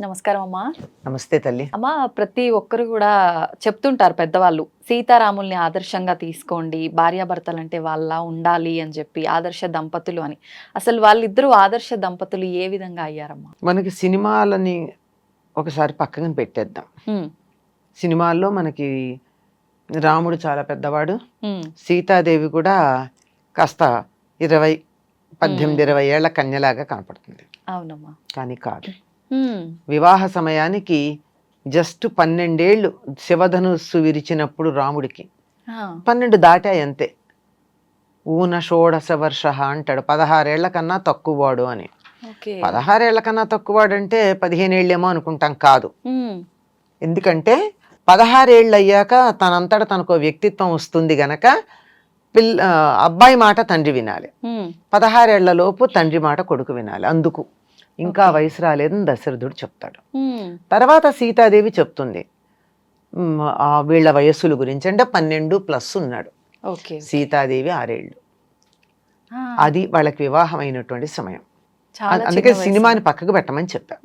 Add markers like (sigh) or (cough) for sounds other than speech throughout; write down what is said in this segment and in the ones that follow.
నమస్కారం అమ్మా. నమస్తే తల్లి. అమ్మా ప్రతి ఒక్కరు కూడా చెప్తుంటారు పెద్దవాళ్ళు సీతారాముల్ని ఆదర్శంగా తీసుకోండి భార్యాభర్తలు అంటే వాళ్ళ ఉండాలి అని చెప్పి ఆదర్శ దంపతులు అని. అసలు వాళ్ళిద్దరూ ఆదర్శ దంపతులు ఏ విధంగా అయ్యారమ్మా? మనకి సినిమాలని ఒకసారి పక్కన పెట్టేద్దాం. సినిమాల్లో మనకి రాముడు చాలా పెద్దవాడు. సీతాదేవి కూడా కాస్త ఇరవై పద్దెనిమిది ఇరవై ఏళ్ళ కన్యలాగా కనపడుతుంది. అవునమ్మా. కానీ కాదు. వివాహ సమయానికి జస్ట్ పన్నెండేళ్ళు శివధనుస్సు విరిచినప్పుడు రాముడికి. పన్నెండు దాటాయి అంతే. ఊన షోడశ వర్ష అంటాడు. పదహారేళ్ళ కన్నా తక్కువవాడు అని. పదహారేళ్ళ కన్నా తక్కువవాడు అంటే పదిహేనేళ్ళేమో అనుకుంటాం కాదు. ఎందుకంటే పదహారేళ్ళు అయ్యాక తనంతట తనకు వ్యక్తిత్వం వస్తుంది గనక పిల్ల అబ్బాయి మాట తండ్రి వినాలి. ఉమ్, పదహారేళ్ళ లోపు తండ్రి మాట కొడుకు వినాలి. అందుకు. ఇంకా. వయసు రాలేదని దశరథుడు చెప్తాడు. తర్వాత సీతాదేవి చెప్తుంది. వీళ్ళ వయస్సుల గురించి అంటే పన్నెండు ప్లస్ ఉన్నాడు. ఓకే సీతాదేవి ఆరేళ్ళు. అది వాళ్ళకి వివాహం అయినటువంటి సమయం అందుకే. సినిమాని పక్కకు పెట్టమని చెప్పా.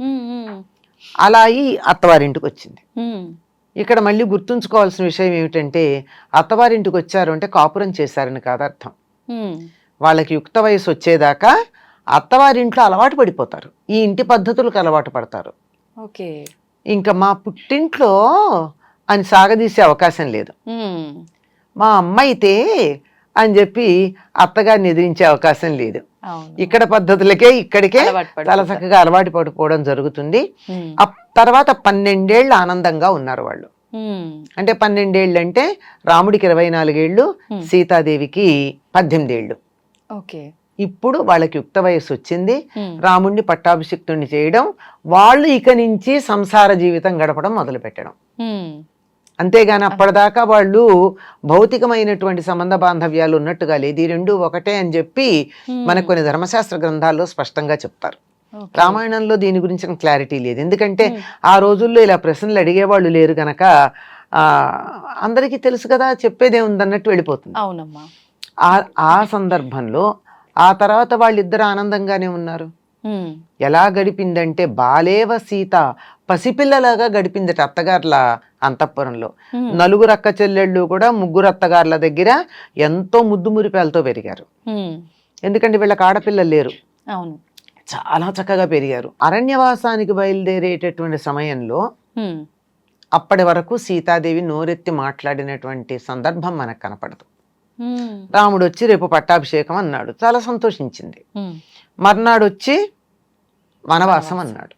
అలా అయి అత్తవారింటికి వచ్చింది. ఇక్కడ మళ్ళీ గుర్తుంచుకోవాల్సిన విషయం ఏమిటంటే అత్తవారింటికి వచ్చారు అంటే కాపురం చేశారని కాదు అర్థం వాళ్ళకి యుక్త వయసు వచ్చేదాకా అత్తవారింట్లో అలవాటు పడిపోతారు. ఈ ఇంటి పద్ధతులకు అలవాటు పడతారు. ఓకే. ఇంకా మా పుట్టింట్లో అని సాగదీసే అవకాశం లేదు. మా అమ్మ అయితే అని చెప్పి అత్తగారిని ఎదిరించే అవకాశం లేదు. ఇక్కడ పద్ధతులకే ఇక్కడికే చాలా. చక్కగా అలవాటు పడిపోవడం జరుగుతుంది. తర్వాత పన్నెండేళ్ళు ఆనందంగా ఉన్నారు వాళ్ళు. అంటే పన్నెండేళ్ళు అంటే రాముడికి ఇరవై నాలుగేళ్ళు. సీతాదేవికి పద్దెనిమిదేళ్ళు. ఓకే. ఇప్పుడు వాళ్ళకి యుక్త వయస్సు వచ్చింది. ఉమ్, రాముడిని పట్టాభిషిక్తుడిని చేయడం వాళ్ళు ఇక నుంచి సంసార జీవితం గడపడం మొదలు పెట్టడం అంతేగాని అప్పటిదాకా వాళ్ళు భౌతికమైనటువంటి సంబంధ బాంధవ్యాలు ఉన్నట్టుగా లేదు. ఈ రెండు ఒకటే అని చెప్పి మనకు కొన్ని ధర్మశాస్త్ర గ్రంథాల్లో స్పష్టంగా చెప్తారు. రామాయణంలో దీని గురించి క్లారిటీ లేదు. ఎందుకంటే ఆ రోజుల్లో ఇలా ప్రశ్నలు అడిగేవాళ్ళు లేరు గనక ఆ అందరికీ తెలుసు కదా చెప్పేదే ఉందన్నట్టు వెళ్ళిపోతుంది. అవునమ్మా. ఆ సందర్భంలో ఆ తర్వాత వాళ్ళిద్దరు ఆనందంగానే ఉన్నారు. ఎలా గడిపిందంటే బాలేవ సీత పసిపిల్లలాగా గడిపిందట అత్తగారుల అంతఃపురంలో. నలుగురు అక్క చెల్లెళ్ళు కూడా ముగ్గురు అత్తగారుల దగ్గర ఎంతో ముద్దు మురిపాలతో పెరిగారు. ఎందుకంటే వీళ్ళకి ఆడపిల్లలు లేరు. అవును. చాలా చక్కగా పెరిగారు. అరణ్యవాసానికి బయలుదేరేటటువంటి సమయంలో అప్పటి వరకు సీతాదేవి నోరెత్తి మాట్లాడినటువంటి సందర్భం మనకు కనపడదు. రాముడు వచ్చి రేపు పట్టాభిషేకం అన్నాడు. చాలా సంతోషించింది. మర్నాడు వచ్చి వనవాసం. అన్నాడు.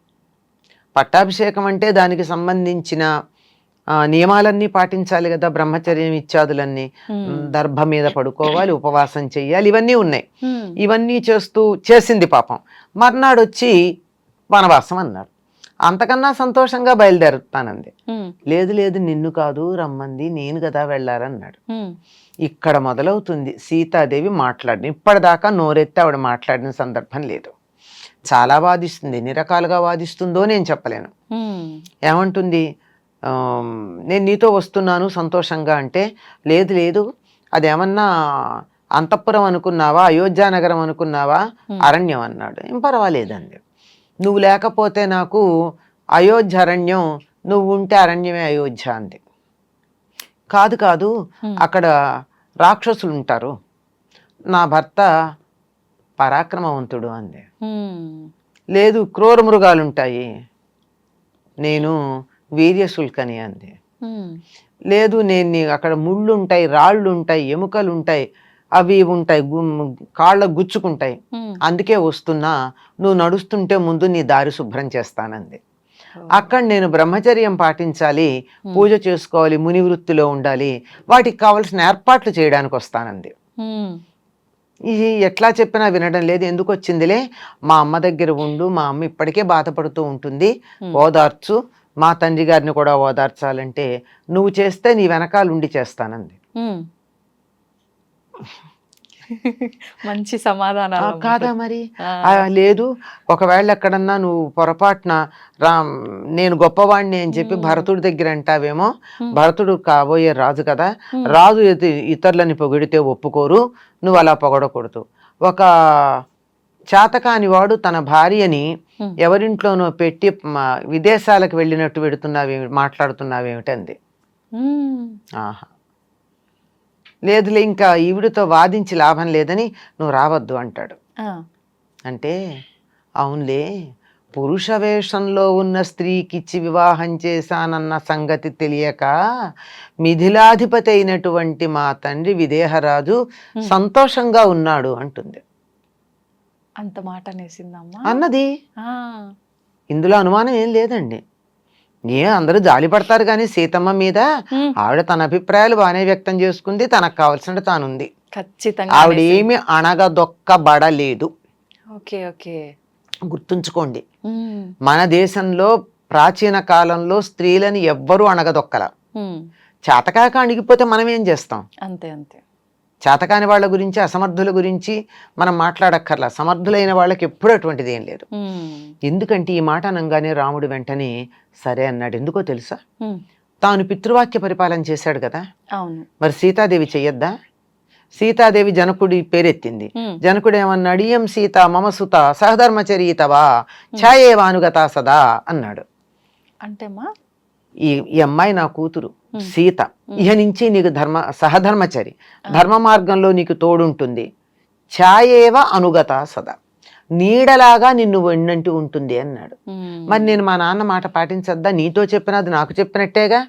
పట్టాభిషేకం అంటే దానికి సంబంధించిన నియమాలన్నీ పాటించాలి కదా బ్రహ్మచర్యం ఇత్యాదులన్నీ. దర్భ మీద పడుకోవాలి ఉపవాసం చెయ్యాలి ఇవన్నీ ఉన్నాయి. ఇవన్నీ చేస్తూ చేసింది పాపం. మర్నాడు వచ్చి వనవాసం అన్నాడు. అంతకన్నా సంతోషంగా బయలుదేరుతానంది. లేదు లేదు నిన్ను కాదు రమ్మంది నేను కదా వెళ్ళారన్నాడు ఇక్కడ మొదలవుతుంది. సీతాదేవి మాట్లాడిన ఇప్పటిదాకా నోరెత్తి ఆవిడ మాట్లాడిన సందర్భం లేదు. చాలా వాదిస్తుంది. ఎన్ని రకాలుగా వాదిస్తుందో నేను చెప్పలేను. ఏమంటుంది? నేను నీతో వస్తున్నాను సంతోషంగా అంటే లేదు లేదు అదేమన్నా అంతఃపురం అనుకున్నావా అయోధ్య నగరం అనుకున్నావా. అరణ్యం అన్నాడు. ఏం పర్వాలేదండి. నువ్వు లేకపోతే నాకు అయోధ్య అరణ్యం నువ్వు ఉంటే అరణ్యమే అయోధ్య అంది. కాదు కాదు అక్కడ రాక్షసులు ఉంటారు నా భర్త పరాక్రమవంతుడు అంది. లేదు క్రూర మృగాలు ఉంటాయి నేను వీర్యశుల్కని అంది. లేదు నేను అక్కడ ముళ్ళు ఉంటాయి రాళ్ళు ఉంటాయి ఎముకలు ఉంటాయి అవి ఉంటాయి కాళ్ళ గుచ్చుకుంటాయి. అందుకే వస్తున్నా నువ్వు నడుస్తుంటే ముందు నీ దారి శుభ్రం చేస్తానంది. అక్కడ నేను బ్రహ్మచర్యం పాటించాలి పూజ చేసుకోవాలి ముని వృత్తిలో ఉండాలి వాటికి కావలసిన ఏర్పాట్లు చేయడానికి వస్తానంది. ఇది ఎట్లా చెప్పినా వినడం లేదు ఎందుకు వచ్చిందిలే? మా అమ్మ దగ్గర ఉండు మా అమ్మ ఇప్పటికే బాధపడుతూ ఉంటుంది. ఓదార్చు. మా తండ్రి గారిని కూడా ఓదార్చాలంటే నువ్వు చేస్తే నీ వెనకాల ఉండి చేస్తానంది. మంచి ఆ, సమాధానాలు కాదా మరి లేదు ఒకవేళ ఎక్కడన్నా నువ్వు పొరపాటున రామ్ నేను గొప్పవాణ్ణి అని చెప్పి. భరతుడి దగ్గర అంటావేమో. భరతుడు కాబోయే రాజు కదా. రాజు ఇత- ఇతరులని పొగిడితే ఒప్పుకోరు నువ్వు అలా పొగడకూడదు ఒక చేతకాని వాడు తన భార్యని. ఎవరింట్లోనో పెట్టి విదేశాలకు వెళ్ళినట్టు పెడుతున్నావేమి మాట్లాడుతున్నావేమిటంది. ఆహా లేదులే ఇంకా ఈవిడితో వాదించి లాభం లేదని నువ్వు రావద్దు అంటాడు. అంటే అవునులే పురుష వేషంలో ఉన్న స్త్రీకిచ్చి వివాహం చేశానన్న సంగతి తెలియక మిథిలాధిపతి అయినటువంటి మా తండ్రి విదేహరాజు. సంతోషంగా ఉన్నాడు అంటుంది అంత మాట అనేసిందమ్మా అన్నది. ఇందులో అనుమానం ఏం లేదండి ఏ అందరూ జాలి పడతారు కానీ సీతమ్మ మీద. ఆవిడ తన అభిప్రాయాలు బాగానే వ్యక్తం చేసుకుంది తనకు కావాల్సిన తానుంది ఖచ్చితంగా ఆవిడ. ఏమి అణగదొక్కబడలేదు ఓకే ఓకే గుర్తుంచుకోండి. మన దేశంలో ప్రాచీన కాలంలో స్త్రీలని ఎవ్వరూ అణగదొక్కల ఉమ్. చేతకాక అణిగిపోతే మనం ఏం చేస్తాం అంతే అంతే చేతకాని వాళ్ళ గురించి అసమర్థుల గురించి మనం మాట్లాడక్కర్లా. సమర్థులైన వాళ్ళకి ఎప్పుడూ అటువంటిది ఏం లేదు. ఎందుకంటే ఈ మాట అనగానే రాముడు వెంటనే సరే అన్నాడు. ఎందుకో తెలుసా. తాను పితృవాక్య పరిపాలన చేశాడు కదా? మరి సీతాదేవి చెయ్యొద్దా? సీతాదేవి జనకుడి పేరెత్తింది. జనకుడు ఏమన్నాడు ఇయం సీత మమ సుత సహధర్మచరీతవా? ఛాయేవానుగత సదా అన్నాడు. అంటే ఈ ఈ అమ్మాయి నా కూతురు. సీత. ఇహ నుంచి నీకు ధర్మ సహధర్మచరి. ధర్మ మార్గంలో నీకు తోడుంటుంది. ఛాయేవ అనుగత సదా. నీడలాగా నిన్ను వెన్నంటి ఉంటుంది అన్నాడు. మరి నేను మా నాన్న మాట పాటించద్దా? నీతో చెప్పినది నాకు చెప్పినట్టేగా?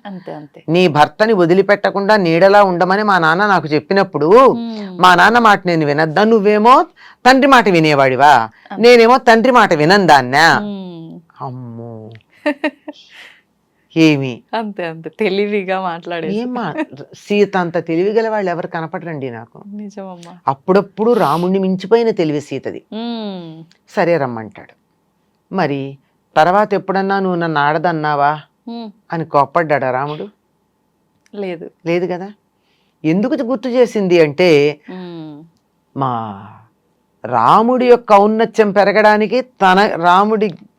నీ భర్తని వదిలిపెట్టకుండా నీడలా ఉండమని మా నాన్న నాకు చెప్పినప్పుడు. మా నాన్న మాట నేను వినద్దా నువ్వేమో? తండ్రి మాట వినేవాడివా? నేనేమో తండ్రి మాట వినందాన్నా. అమ్మో. (laughs) ఏమి? అంతే అంతే. తెలివిగా మాట్లాడే సీత అంత తెలివి గల వాళ్ళు ఎవరు కనపడరండి నాకు. నిజమమ్మా. అప్పుడప్పుడు రాముణ్ణి మించిపోయిన తెలివి సీతది. సరే రమ్మంటాడు. మరి తర్వాత ఎప్పుడన్నా నువ్వు నన్ను ఆడదన్నావా. అని కోప్పడ్డాడా రాముడు? లేదు. లేదు కదా? ఎందుకు గుర్తు చేసింది అంటే. మా రాముడి యొక్క ఔన్నత్యం పెరగడానికి తన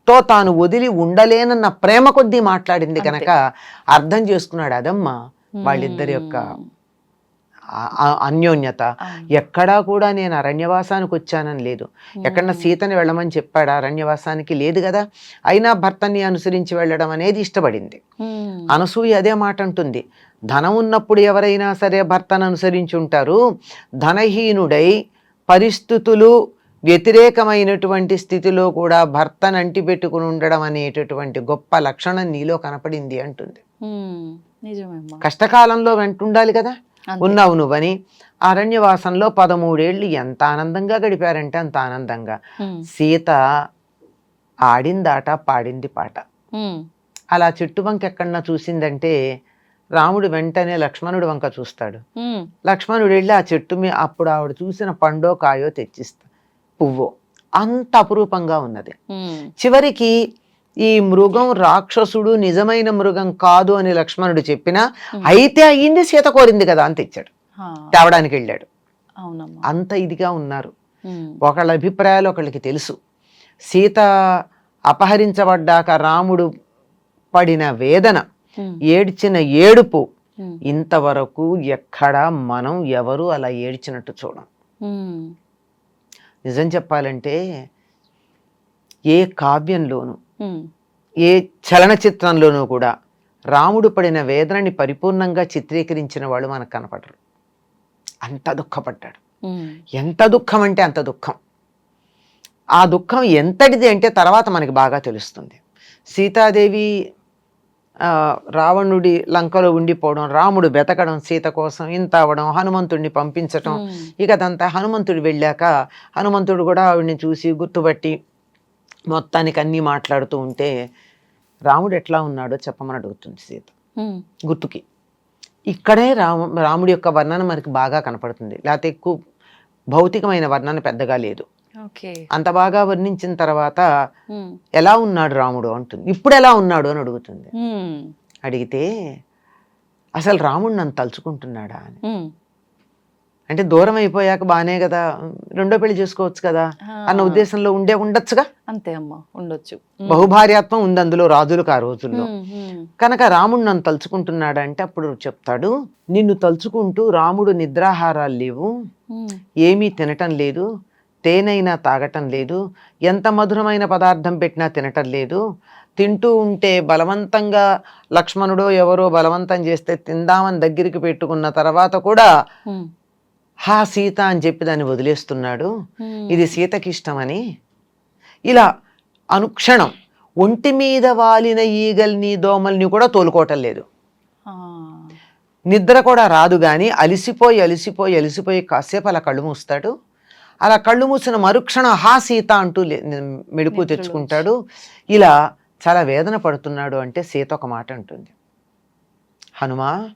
రాముడితో తాను వదిలి ఉండలేనన్న ప్రేమ కొద్దీ మాట్లాడింది కనుక అర్థం చేసుకున్నాడు అదమ్మా వాళ్ళిద్దరి యొక్క అన్యోన్యత. ఎక్కడా కూడా నేను అరణ్యవాసానికి వచ్చానని లేదు. ఎక్కడన్నా సీతని వెళ్ళమని చెప్పాడా? అరణ్యవాసానికి లేదు కదా. అయినా భర్తని అనుసరించి వెళ్ళడం అనేది ఇష్టపడింది. అనసూయ అదే మాట అంటుంది. ధనం ఉన్నప్పుడు ఎవరైనా సరే భర్తను అనుసరించి ఉంటారు. ధనహీనుడై పరిస్థితులు వ్యతిరేకమైనటువంటి స్థితిలో కూడా భర్తను అంటిపెట్టుకుని ఉండడం అనేటటువంటి గొప్ప లక్షణం నీలో కనపడింది అంటుంది కష్టకాలంలో వెంటుండాలి కదా. ఉన్నావు నువ్వని అరణ్యవాసంలో పదమూడేళ్ళు ఎంత ఆనందంగా గడిపారంటే అంత ఆనందంగా. సీత ఆడిందాట పాడింది పాట. అలా చెట్టు వంక ఎక్కడన్నా చూసిందంటే రాముడు వెంటనే లక్ష్మణుడి వంక చూస్తాడు. లక్ష్మణుడు వెళ్ళి ఆ చెట్టు మీద అప్పుడు ఆవిడ చూసిన పండో కాయో తెచ్చిస్తా పువ్వో అంత అపురూపంగా ఉన్నది. చివరికి ఈ మృగం రాక్షసుడు నిజమైన మృగం కాదు అని లక్ష్మణుడు చెప్పినా అయితే అయ్యింది సీత కోరింది కదా అని తెచ్చాడు ఆ. తేవడానికి వెళ్ళాడు అంత ఇదిగా ఉన్నారు. ఒకళ్ళ అభిప్రాయాలు ఒకళ్ళకి తెలుసు సీత అపహరించబడ్డాక రాముడు పడిన వేదన. ఏడ్చిన ఏడుపు. ఇంతవరకు ఎక్కడా మనం ఎవరు అలా ఏడ్చినట్టు చూడం. నిజం చెప్పాలంటే ఏ కావ్యంలోనూ. ఏ చలనచిత్రంలోనూ కూడా రాముడు పడిన వేదనని పరిపూర్ణంగా చిత్రీకరించిన వాళ్ళు మనకు కనపడరు అంత దుఃఖపడ్డాడు. ఎంత దుఃఖం అంటే అంత దుఃఖం ఆ దుఃఖం ఎంతటిది అంటే తర్వాత మనకి బాగా తెలుస్తుంది సీతాదేవి రావణుడి లంకలో ఉండిపోవడం రాముడు బెతకడం సీత కోసం ఇంత అవ్వడం హనుమంతుడిని పంపించటం. ఇక అదంతా హనుమంతుడు వెళ్ళాక హనుమంతుడు కూడా ఆవిడ్ని చూసి గుర్తుపట్టి మొత్తానికి అన్నీ మాట్లాడుతూ ఉంటే రాముడు ఎట్లా ఉన్నాడో చెప్పమని అడుగుతుంది సీత. గుర్తుకి ఇక్కడే రాము రాముడి యొక్క వర్ణన మనకి బాగా కనపడుతుంది లేకపోతే ఎక్కువ భౌతికమైన వర్ణన పెద్దగా లేదు అంత బాగా వర్ణించిన తర్వాత. ఎలా ఉన్నాడు రాముడు అంటుంది ఇప్పుడు ఎలా ఉన్నాడు అని అడుగుతుంది. అడిగితే అసలు రాముడు నన్ను తలుచుకుంటున్నాడా అని. అంటే దూరం అయిపోయాక బానే కదా రెండో పెళ్ళి చేసుకోవచ్చు కదా. అన్న ఉద్దేశంలో ఉండే ఉండొచ్చుగా అంతే అమ్మా ఉండొచ్చు. బహుభార్యాత్వం ఉంది అందులో రాజులకు ఆ రోజుల్లో. కనుక రాముడు నన్ను తలుచుకుంటున్నాడు అంటే అప్పుడు చెప్తాడు నిన్ను తలుచుకుంటూ రాముడు నిద్రాహారాలు లేవు. ఏమీ తినటం లేదు తేనైనా తాగటం లేదు ఎంత మధురమైన పదార్థం పెట్టినా తినటం లేదు. తింటూ ఉంటే బలవంతంగా లక్ష్మణుడో ఎవరో బలవంతం చేస్తే తిందామని దగ్గరికి పెట్టుకున్న తర్వాత కూడా హా సీత అని చెప్పి దాన్ని వదిలేస్తున్నాడు. ఇది సీతకి ఇష్టమని. ఇలా అనుక్షణం ఒంటి మీద వాలిన ఈగల్ని దోమల్ని కూడా తోలుకోవటం లేదు. నిద్ర కూడా రాదు కానీ అలిసిపోయి అలిసిపోయి అలిసిపోయి కాసేపు అలా కళ్ళు మూస్తాడు. అలా కళ్ళు మూసిన మరుక్షణం హా సీత అంటూ నిద్రలోంచి. తెచ్చుకుంటాడు. ఇలా చాలా వేదన పడుతున్నాడు అంటే సీత ఒక మాట అంటుంది. హనుమా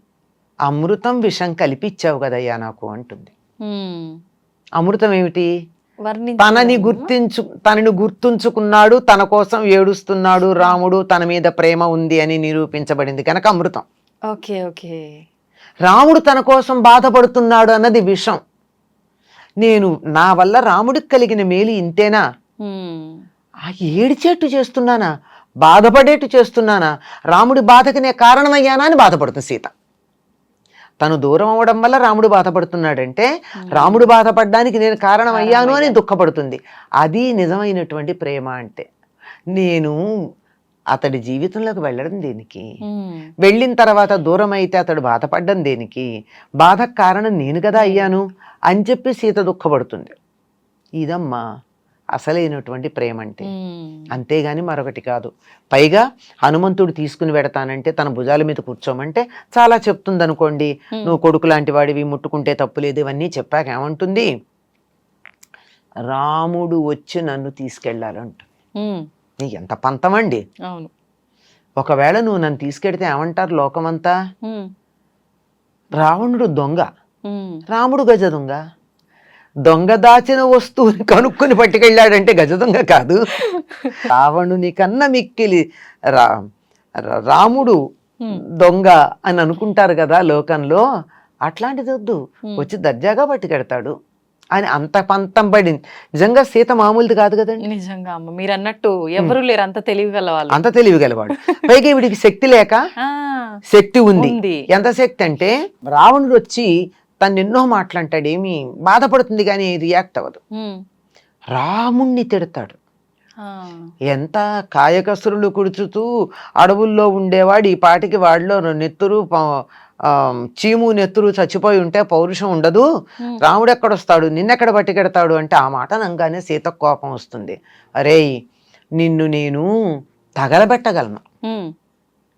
అమృతం విషం కలిపిచ్చావు కదయ్యా నాకు అంటుంది. అమృతం ఏమిటి? తనని. గుర్తించు తనని గుర్తుంచుకున్నాడు తన కోసం ఏడుస్తున్నాడు రాముడు తన మీద ప్రేమ ఉంది అని నిరూపించబడింది కనుక అమృతం. Okay okay. రాముడు తన కోసం బాధపడుతున్నాడు అన్నది విషం. నేను నా వల్ల రాముడికి కలిగిన మేలు ఇంతేనా? ఆ ఏడిచేట్టు చేస్తున్నానా? బాధపడేట్టు చేస్తున్నానా? రాముడి బాధకి నే కారణమయ్యానా అని బాధపడుతుంది సీత. తను దూరం అవ్వడం వల్ల రాముడు బాధపడుతున్నాడంటే రాముడు బాధపడడానికి నేను కారణమయ్యాను అని దుఃఖపడుతుంది. అది నిజమైనటువంటి ప్రేమ అంటే నేను అతడి జీవితంలోకి వెళ్ళడం దేనికి? వెళ్ళిన తర్వాత దూరం అయితే అతడు బాధపడ్డం దేనికి? బాధకు కారణం నేను కదా అయ్యాను. అని చెప్పి సీత దుఃఖపడుతుంది. ఇదమ్మా అసలైనటువంటి ప్రేమ అంటే అంతేగాని మరొకటి కాదు. పైగా హనుమంతుడు తీసుకుని పెడతానంటే తన భుజాల మీద కూర్చోమంటే చాలా చెప్తుంది అనుకోండి. నువ్వు కొడుకు లాంటి వాడివి ముట్టుకుంటే తప్పు లేదు ఇవన్నీ చెప్పాక ఏమంటుంది? రాముడు వచ్చి నన్ను తీసుకెళ్ళాలంట నీకు ఎంత పంతమండి? అవును. ఒకవేళ నువ్వు నన్ను తీసుకెడితే ఏమంటారు లోకమంతా? రావణుడు దొంగ. రాముడు గజ దొంగ. దొంగ దాచిన వస్తువుని కనుక్కొని పట్టుకెళ్ళాడంటే గజ దొంగ కాదు. రావణుని కన్నా మిక్కిలి రా రాముడు దొంగ అని అనుకుంటారు కదా లోకంలో అట్లాంటిది వద్దు. వచ్చి దర్జాగా పట్టుకెడతాడు. అని అంత పంతం పడింది నిజంగా సీత మామూలుది కాదు కదండి. నిజంగా అమ్మ మీరు అన్నట్టు ఎవరు లేరు అంత తెలివి గల వాళ్ళు అంత తెలివిగలవాడు. పైగా వీడికి శక్తి లేక శక్తి ఉంది. ఎంత శక్తి అంటే రావణుడు వచ్చి తను ఎన్నో మాటలంటాడు ఏమి బాధపడుతుంది కానీ రియాక్ట్ అవ్వదు. రాముణ్ణి తిడతాడు. ఎంత కాయకసురులు కుడుచుతూ అడవుల్లో ఉండేవాడు ఈ పాటికి వాడిలో నెత్తురు చీము నెత్తురు చచ్చిపోయి ఉంటే పౌరుషం ఉండదు. రాముడు ఎక్కడొస్తాడు? నిన్నెక్కడ పట్టుకెడతాడు? అంటే ఆ మాట అనగానే సీతకు కోపం వస్తుంది. అరేయ్ నిన్ను నేను తగలబెట్టగలను.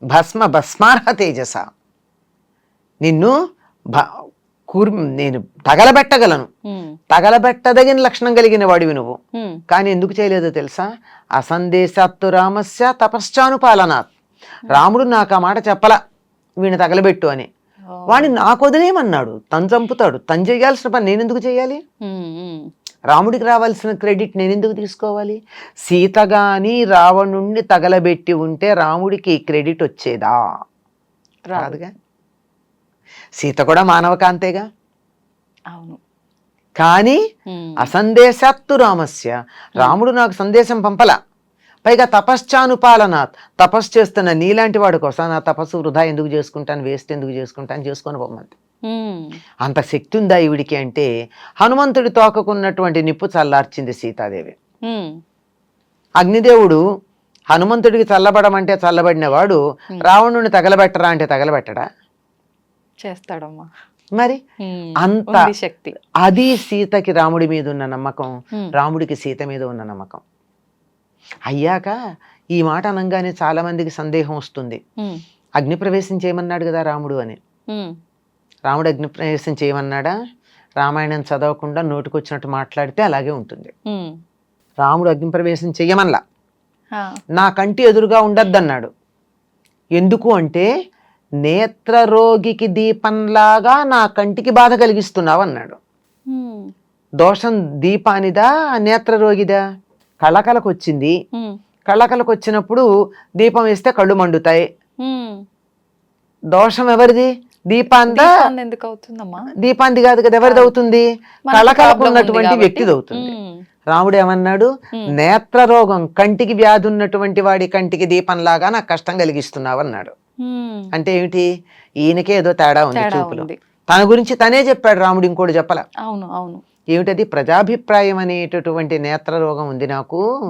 భస్మ భస్మార్హ తేజస. నిన్ను భ కూర్ నేను తగలబెట్టగలను. తగలబెట్టదగిన లక్షణం కలిగిన వాడివి నువ్వు. కానీ ఎందుకు చేయలేదో తెలుసా? అసందేశాత్తు రామస్య తపశ్చానుపాలనాత్. రాముడు నాకు ఆ మాట చెప్పలా వీణి తగలబెట్టు అని. వాడిని నాకు వదిలేయమన్నాడు. తను చంపుతాడు. తను చేయాల్సిన పని నేను ఎందుకు చేయాలి రాముడికి రావాల్సిన క్రెడిట్ నేను ఎందుకు తీసుకోవాలి? సీత గాని రావణుణ్ణి తగలబెట్టి ఉంటే రాముడికి క్రెడిట్ వచ్చేదా? రాదు. రాదుగా? సీత కూడా మానవ కాంతేగా అవును. కానీ అసందేశాత్తు రామస్య. రాముడు నాకు సందేశం పంపల. పైగా తపశ్చానుపాలనాత్. తపస్సు చేస్తున్న నీలాంటి వాడి కోసం నా తపస్సు వృధా ఎందుకు చేసుకుంటాను వేస్ట్ ఎందుకు చేసుకుంటాను చేసుకొని పోమంది. అంత శక్తి ఉందా ఈవిడికి అంటే హనుమంతుడి తోకకున్నటువంటి నిప్పు చల్లార్చింది సీతాదేవి. అగ్నిదేవుడు హనుమంతుడికి చల్లబడమంటే చల్లబడినవాడు రావణుని తగలబెట్టరా అంటే తగలబెట్టడా? చేస్తాడమ్మా. మరి అంత శక్తి. అది సీతకి రాముడి మీద ఉన్న నమ్మకం రాముడికి సీత మీద ఉన్న నమ్మకం. అయ్యాక ఈ మాట అనగానే చాలా మందికి సందేహం వస్తుంది. ఉమ్, అగ్నిప్రవేశం చేయమన్నాడు కదా రాముడు అని. రాముడు అగ్నిప్రవేశం చేయమన్నాడా? రామాయణం చదవకుండా నోటికొచ్చినట్టు మాట్లాడితే అలాగే ఉంటుంది. రాముడు అగ్నిప్రవేశం చెయ్యమన్లా ఆ, నా కంటి ఎదురుగా ఉండద్దన్నాడు. ఎందుకు అంటే నేత్రరోగికి దీపంలాగా నా కంటికి బాధ కలిగిస్తున్నావు అన్నాడు దోషం దీపానిదా నేత్రరోగిదా? కళకలకు వచ్చింది ఉమ్, కళ్ళకలకు వచ్చినప్పుడు దీపం వేస్తే కళ్ళు మండుతాయి. దోషం ఎవరిది? దీపాందా ఎందుకు అవుతుందమ్మా దీపాంది కాదు కదా ఎవరిది అవుతుంది? కళకలకు ఉంది ఉన్నటువంటి. వ్యక్తిది అవుతుంది. రాముడు ఏమన్నాడు? ఉమ్, నేత్రరోగం కంటికి వ్యాధి ఉన్నటువంటి వాడి కంటికి దీపంలాగా నాకు కష్టం కలిగిస్తున్నావు అన్నాడు అంటే ఏమిటి? ఈయనకే ఏదో తేడా ఉంది చూపులో. తన గురించి తనే చెప్పాడు రాముడు ఇంకోటి చెప్పల. అవును అవును. ఏమిటది? ప్రజాభిప్రాయం అనేటటువంటి నేత్ర రోగం ఉంది నాకు.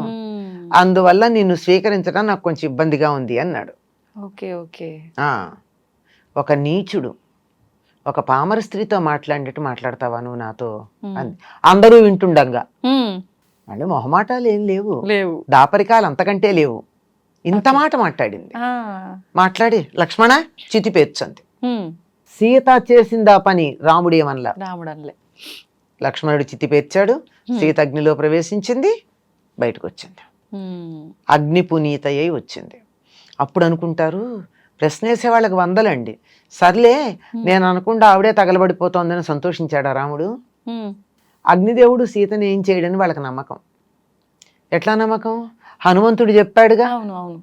అందువల్ల నిన్ను స్వీకరించడం నాకు కొంచెం ఇబ్బందిగా ఉంది అన్నాడు. Okay okay. ఆ, ఒక నీచుడు ఒక పామర స్త్రీతో మాట్లాడినట్టు మాట్లాడతావా నువ్వు నాతో? అందరూ వింటుండగా. మళ్ళీ మొహమాటాలు ఏం లేవు. లేవు. దాపరికాలు అంతకంటే లేవు. ఇంత మాట మాట్లాడింది. ఆ. మాట్లాడి లక్ష్మణ చితి పేర్చంది. సీత చేసిందా పని రాముడు రాముడన్లే. లక్ష్మణుడు చితి పేర్చాడు సీత అగ్నిలో ప్రవేశించింది బయటకు వచ్చింది. అగ్ని పునీతయ్యి వచ్చింది. అప్పుడు అనుకుంటారు ప్రశ్నేసే వాళ్ళకి వందలండి. సర్లే నేను అనుకుండా ఆవిడే తగలబడిపోతోందని సంతోషించాడా రాముడు. అగ్నిదేవుడు సీతని ఏం చేయడని వాళ్ళకి నమ్మకం. ఎట్లా నమ్మకం? హనుమంతుడు చెప్పాడుగా? అవును అవును.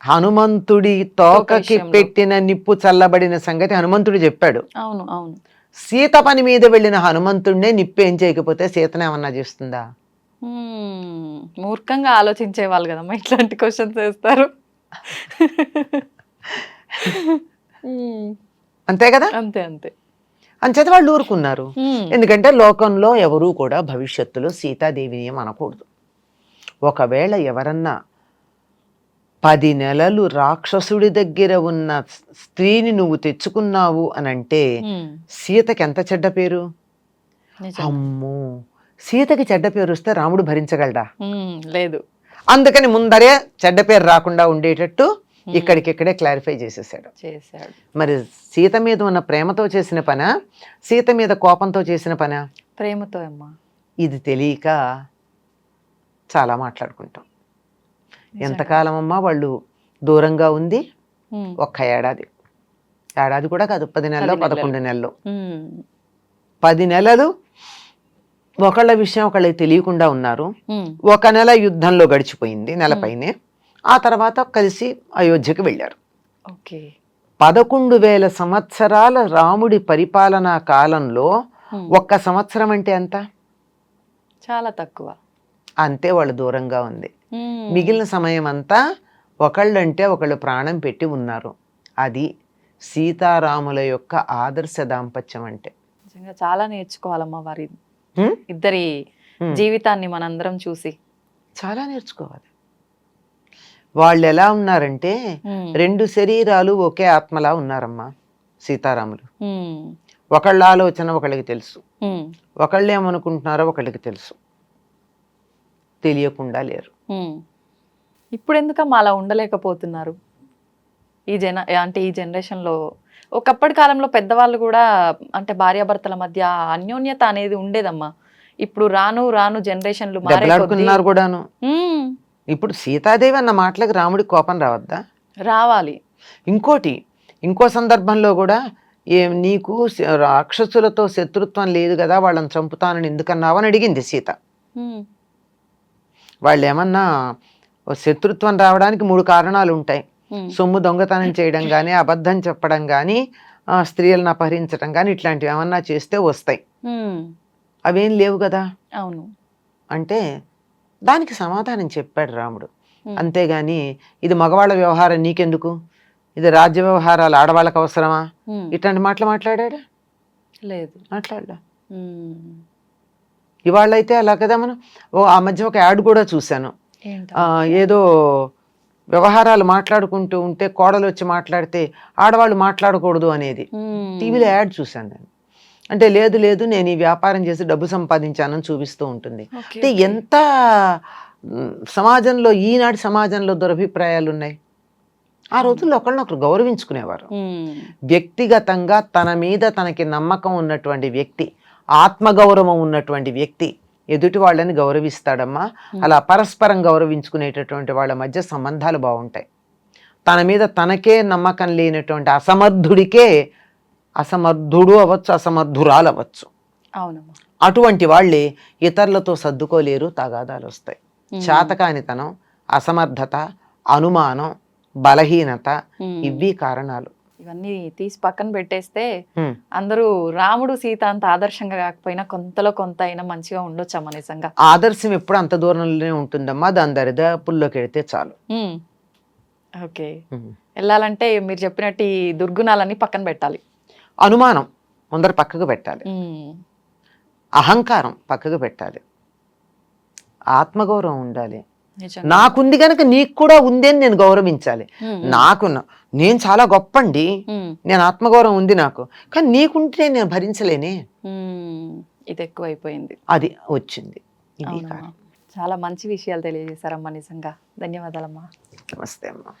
హనుమంతుడి తోకకి. పెట్టిన నిప్పు చల్లబడిన సంగతి హనుమంతుడు చెప్పాడు. అవును అవును. సీత పని మీద వెళ్ళిన హనుమంతుడినే నిప్పు ఏం చేయకపోతే సీతనే ఏమన్నా చేస్తుందా. మూర్ఖంగా ఆలోచించే వాళ్ళు కదమ్మా ఇట్లాంటి క్వశ్చన్స్ వేస్తారు. అంతే కదా? అంతే అంతే. అంచేత వాళ్ళు ఊరుకున్నారు. ఎందుకంటే లోకంలో ఎవరూ కూడా భవిష్యత్తులో సీతాదేవిని ఏం అనకూడదు ఒకవేళ ఎవరన్నా పది నెలలు రాక్షసుడి దగ్గర ఉన్న స్త్రీని నువ్వు తెచ్చుకున్నావు అని అంటే. సీతకి ఎంత చెడ్డ పేరు. అమ్మో! సీతకి చెడ్డ పేరు వస్తే రాముడు భరించగలడా. లేదు. అందుకని ముందరే చెడ్డ పేరు రాకుండా ఉండేటట్టు ఇక్కడికిక్కడే క్లారిఫై చేసేసాడు. చేశాడు. మరి సీత మీద ఉన్న ప్రేమతో చేసిన పనా? సీత మీద కోపంతో చేసిన పనా? ప్రేమతో అమ్మా. ఇది తెలియక చాలా మాట్లాడుకుంటాం. ఎంతకాలం అమ్మా వాళ్ళు దూరంగా ఉంది. ఒక్క ఏడాది. ఏడాది కూడా కాదు పది నెలలు పది నెలలు. పదకొండు నెలలు. పది నెలలు ఒకళ్ళ విషయం ఒకళ్ళకి తెలియకుండా ఉన్నారు. ఒక నెల యుద్ధంలో గడిచిపోయింది నెలపైనే ఆ తర్వాత కలిసి అయోధ్యకు వెళ్ళారు. ఓకే. పదకొండు వేల సంవత్సరాల రాముడి పరిపాలనా కాలంలో. ఒక్క సంవత్సరం అంటే ఎంత? చాలా తక్కువ. అంతే వాళ్ళు దూరంగా ఉంది. మిగిలిన సమయం అంతా ఒకళ్ళంటే ఒకళ్ళు ప్రాణం పెట్టి ఉన్నారు అది సీతారాముల యొక్క ఆదర్శ దాంపత్యం అంటే నిజంగా చాలా నేర్చుకోవాలమ్మా వారి? ఇద్దరి. జీవితాన్ని మనందరం చూసి చాలా నేర్చుకోవాలి వాళ్ళు ఎలా ఉన్నారంటే. రెండు శరీరాలు ఒకే ఆత్మలా ఉన్నారమ్మా సీతారాములు. ఒకళ్ళ ఆలోచన ఒకళ్ళకి తెలుసు. ఒకళ్ళు ఏమనుకుంటున్నారో ఒకళ్ళకి తెలుసు తెలియకుండా లేరు. ఇప్పుడు ఎందుకమ్మా అలా ఉండలేకపోతున్నారు? ఈ జన అంటే ఈ జనరేషన్లో ఒకప్పటి కాలంలో పెద్దవాళ్ళు కూడా అంటే భార్యాభర్తల మధ్య అన్యోన్యత అనేది ఉండేదమ్మా. ఇప్పుడు రాను రాను జనరేషన్లు దెబ్బలాడుకున్నారు కూడాను. ఇప్పుడు సీతాదేవి అన్న మాటలకు రాముడికి కోపం రావద్దా? రావాలి. ఇంకోటి ఇంకో సందర్భంలో కూడా ఏం నీకు రాక్షసులతో శత్రుత్వం లేదు కదా వాళ్ళని చంపుతానని ఎందుకన్నావు అని అడిగింది సీత. వాళ్ళు ఏమన్నా శత్రుత్వం రావడానికి మూడు కారణాలు ఉంటాయి మ్మ్. సొమ్ము దొంగతనం చేయడం కానీ అబద్ధం చెప్పడం కానీ స్త్రీలను అపహరించడం కానీ ఇట్లాంటివి ఏమన్నా చేస్తే వస్తాయి. అవేం లేవు కదా అవును అంటే దానికి సమాధానం చెప్పాడు రాముడు. అంతేగాని ఇది మగవాళ్ళ వ్యవహారం నీకెందుకు ఇది రాజ్య వ్యవహారాలు ఆడవాళ్ళకి అవసరమా. ఇట్లాంటి మాటలు మాట్లాడాడా లేదు మాట్లాడలా మ్మ్. ఇవాళ అయితే అలా కదా మనం? ఓ ఆ మధ్య ఒక యాడ్ కూడా చూశాను. ఏదో వ్యవహారాలు మాట్లాడుకుంటూ ఉంటే కోడలు వచ్చి మాట్లాడితే ఆడవాళ్ళు మాట్లాడకూడదు అనేది. టీవీలో యాడ్ చూశాను నేను. అంటే లేదు లేదు నేను ఈ వ్యాపారం చేసి డబ్బు సంపాదించానని చూపిస్తూ ఉంటుంది. అంటే. ఎంత సమాజంలో ఈనాటి సమాజంలో దురభిప్రాయాలు ఉన్నాయి? ఆ రోజుల్లో ఒకళ్ళనొకరు గౌరవించుకునేవారు. వ్యక్తిగతంగా తన మీద తనకి నమ్మకం ఉన్నటువంటి వ్యక్తి ఆత్మగౌరవం ఉన్నటువంటి వ్యక్తి ఎదుటి వాళ్ళని గౌరవిస్తాడమ్మా. అలా పరస్పరం గౌరవించుకునేటటువంటి వాళ్ళ మధ్య సంబంధాలు బాగుంటాయి. తన మీద తనకే నమ్మకం లేనటువంటి అసమర్థుడికే అసమర్థుడు అవ్వచ్చు అసమర్థురాలు అవ్వచ్చు అవునమ్మా. అటువంటి వాళ్ళే ఇతరులతో సర్దుకోలేరు తగాదాలు వస్తాయి. చాతకానితనం అసమర్థత అనుమానం బలహీనత. ఇవి కారణాలు. ఇవన్నీ తీసి పక్కన పెట్టేస్తే. అందరూ రాముడు సీత అంత ఆదర్శంగా కాకపోయినా కొంతలో కొంత అయినా మంచిగా ఉండొచ్చమ్మా నిజంగా ఆదర్శం ఎప్పుడు అంత దూరంలోనే ఉంటుందమ్మా దాని దరిదాపుల్లోకి వెళితే చాలు. ఓకే. వెళ్ళాలంటే మీరు చెప్పినట్టు ఈ దుర్గుణాలన్నీ పక్కన పెట్టాలి అనుమానం ముందర పక్కకు పెట్టాలి. అహంకారం పక్కకు పెట్టాలి ఆత్మగౌరవం ఉండాలి. నాకుంది కనుక నీకు కూడా ఉంది అని నేను గౌరవించాలి నాకు నేను చాలా గొప్పండి. ఉమ్, నేను ఆత్మగౌరవం ఉంది నాకు. కానీ నీకుంటే నేను భరించలేనే. ఇది ఎక్కువైపోయింది. అది వచ్చింది. ఇది. చాలా మంచి విషయాలు తెలియజేశారమ్మా నిజంగా. ధన్యవాదాలమ్మా. నమస్తే అమ్మా.